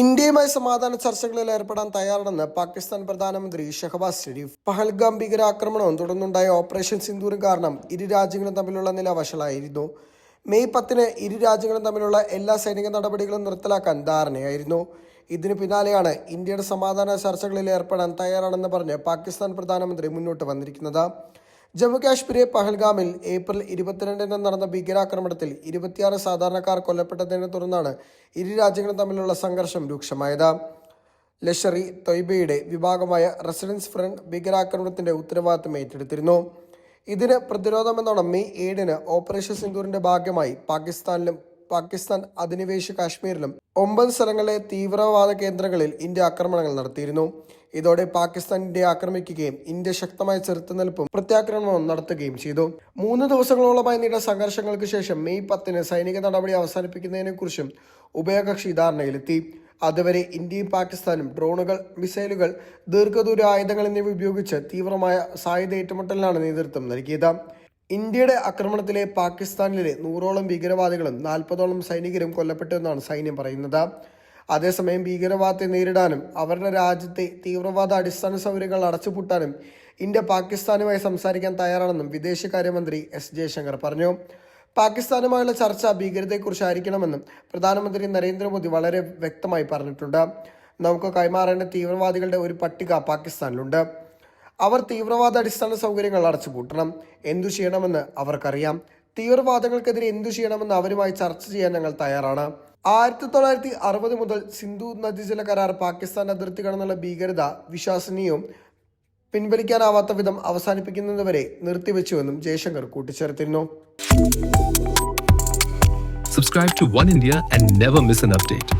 ഇന്ത്യയുമായി സമാധാന ചർച്ചകളിൽ ഏർപ്പെടാൻ തയ്യാറാണെന്ന് പാകിസ്ഥാൻ പ്രധാനമന്ത്രി ഷഹബാസ് ഷെരീഫ്. പഹൽഗാം ഭീകരാക്രമണവും തുടർന്നുണ്ടായ ഓപ്പറേഷൻ സിന്ദൂറും കാരണം ഇരു രാജ്യങ്ങളും തമ്മിലുള്ള നില വഷളായിരുന്നു. മെയ് പത്തിന് ഇരു രാജ്യങ്ങളും തമ്മിലുള്ള എല്ലാ സൈനിക നടപടികളും നിർത്തലാക്കാൻ ധാരണയായിരുന്നു. ഇതിന് പിന്നാലെയാണ് ഇന്ത്യയുടെ സമാധാന ചർച്ചകളിൽ ഏർപ്പെടാൻ തയ്യാറാണെന്ന് പറഞ്ഞ് പാകിസ്ഥാൻ പ്രധാനമന്ത്രി മുന്നോട്ട് വന്നിരിക്കുന്നത്. ജമ്മു കാശ്മീരെ പഹൽഗാമിൽ ഏപ്രിൽ ഇരുപത്തിരണ്ടിന് നടന്ന ഭീകരാക്രമണത്തിൽ ഇരുപത്തിയാറ് സാധാരണക്കാർ കൊല്ലപ്പെട്ടതിനെ തുടർന്നാണ് ഇരു രാജ്യങ്ങളും തമ്മിലുള്ള സംഘർഷം രൂക്ഷമായത്. ലഷറി തൊയ്ബയുടെ വിഭാഗമായ റെസിഡൻസ് ഫ്രണ്ട് ഭീകരാക്രമണത്തിന്റെ ഉത്തരവാദിത്തം ഏറ്റെടുത്തിരുന്നു. ഇതിന് പ്രതിരോധമെന്നോണം മെയ് ഏഴിന് ഓപ്പറേഷൻ സിന്ദൂറിന്റെ ഭാഗമായി പാകിസ്ഥാനിലും പാകിസ്ഥാൻ അധിനിവേശ കാശ്മീരിലും ഒമ്പത് സ്ഥലങ്ങളിലെ തീവ്രവാദ കേന്ദ്രങ്ങളിൽ ഇന്ത്യ ആക്രമണങ്ങൾ നടത്തിയിരുന്നു. ഇതോടെ പാകിസ്ഥാൻ ഇന്ത്യയെ ആക്രമിക്കുകയും ഇന്ത്യ ശക്തമായ ചെറുത്തുനിൽപ്പും പ്രത്യാക്രമണവും നടത്തുകയും ചെയ്തു. മൂന്ന് ദിവസങ്ങളോളമായി നീണ്ട സംഘർഷങ്ങൾക്ക് ശേഷം മെയ് പത്തിന് സൈനിക നടപടി അവസാനിപ്പിക്കുന്നതിനെക്കുറിച്ചും ഉഭയകക്ഷി ധാരണയിലെത്തി. അതുവരെ ഇന്ത്യയും പാകിസ്ഥാനും ഡ്രോണുകൾ മിസൈലുകൾ ദീർഘദൂര ആയുധങ്ങൾ എന്നിവ ഉപയോഗിച്ച് തീവ്രമായ സായുധ ഏറ്റുമുട്ടലിനാണ് നേതൃത്വം നൽകിയത്. ഇന്ത്യയുടെ ആക്രമണത്തിലെ പാകിസ്ഥാനിലെ നൂറോളം ഭീകരവാദികളും നാൽപ്പതോളം സൈനികരും കൊല്ലപ്പെട്ടുവെന്നാണ് സൈന്യം പറയുന്നത്. അതേസമയം ഭീകരവാദത്തെ നേരിടാനും അവരുടെ രാജ്യത്തെ തീവ്രവാദ അടിസ്ഥാന സൗകര്യങ്ങൾ അടച്ചുപൂട്ടാനും ഇന്ത്യ പാകിസ്ഥാനുമായി സംസാരിക്കാൻ തയ്യാറാണെന്നും വിദേശകാര്യമന്ത്രി എസ് ജയശങ്കർ പറഞ്ഞു. പാകിസ്ഥാനുമായുള്ള ചർച്ച ഭീകരതയെക്കുറിച്ചായിരിക്കണമെന്നും പ്രധാനമന്ത്രി നരേന്ദ്രമോദി വളരെ വ്യക്തമായി പറഞ്ഞിട്ടുണ്ട്. നമുക്ക് കൈമാറേണ്ട തീവ്രവാദികളുടെ ഒരു പട്ടിക പാകിസ്ഥാനിലുണ്ട്. അവർ തീവ്രവാദ അടിസ്ഥാന സൗകര്യങ്ങൾ അടച്ചുപൂട്ടണം. എന്തു ചെയ്യണമെന്ന് അവർക്കറിയാം. തീവ്രവാദങ്ങൾക്കെതിരെ എന്തു ചെയ്യണമെന്ന് അവരുമായി ചർച്ച ചെയ്യാൻ ഞങ്ങൾ തയ്യാറാണ്. ആയിരത്തി തൊള്ളായിരത്തി അറുപത് മുതൽ സിന്ധു നദീജല കരാർ പാകിസ്ഥാൻ അതിർത്തി കടന്നുള്ള ഭീകരത വിശ്വസനീയവും പിൻവലിക്കാനാവാത്ത വിധം അവസാനിപ്പിക്കുന്നതുവരെ നിർത്തിവെച്ചുവെന്നും Jaishankar കൂട്ടിച്ചേർത്തിരുന്നു. Subscribe to One India and never miss an update.